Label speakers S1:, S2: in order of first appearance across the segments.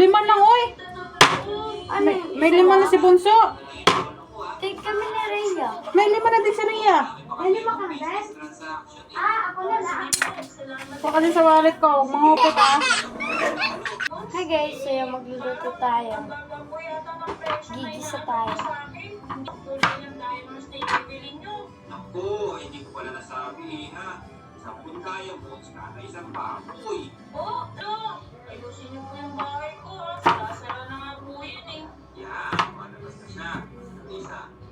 S1: Lima lang, oy.
S2: Ano?
S1: May, may lima na si Bunso.
S2: Take kami ni Rhea.
S1: May lima na din si Ria.
S2: May lima kang guys? Ah, ako na lang.
S1: Baka din sa wallet ko. Mangupit ah.
S2: Hi guys, so yung magluluto tayo. Gigisa tayo.
S3: Naku, ay hindi ko pala nasabi ha. Isang pungkaya mo, saka isang baboy.
S4: Oh, no!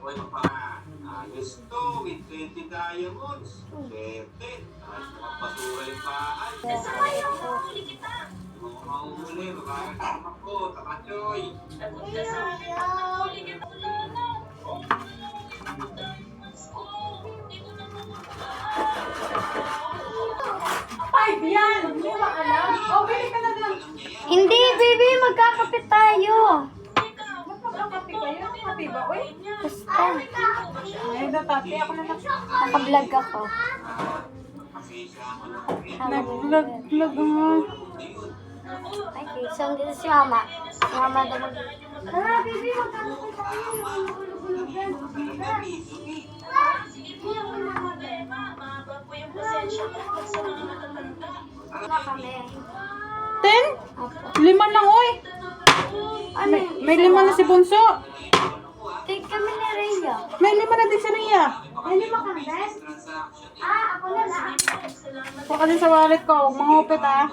S3: Isa, huwag pa. Ayos to, with 20 diamonds. Swerte. At magpasura yung bahay.
S4: Sabay yung mahuli kita.
S3: Mga mahuli, babae ka naman ko, takachoy.
S4: Sagot ka sa akin, pag nahuli kita, wala na. Oh, diamonds ko. Hindi ko na
S1: Five yan. Hindi mo alam. Oh, bili ka na lang.
S2: Hindi, baby, magkakapit tayo. Basta,
S1: Ay, datati. Ako na lang.
S2: nakablog ako.
S1: Nag-vlog-vlog nga.
S2: Okay, so dito si mama. Si mama daw mag... Tara, baby, magkakapit tayo. Na kami.
S1: Ten?
S2: Opo.
S1: Lima lang, oy.
S2: Ano?
S1: May, may lima na si Bunso.
S2: Kami ni Rhea.
S1: May lima na din si Ria.
S2: May lima kang guys? Ah, ako na lang.
S1: Baka din sa wallet ko. Mangupit ah.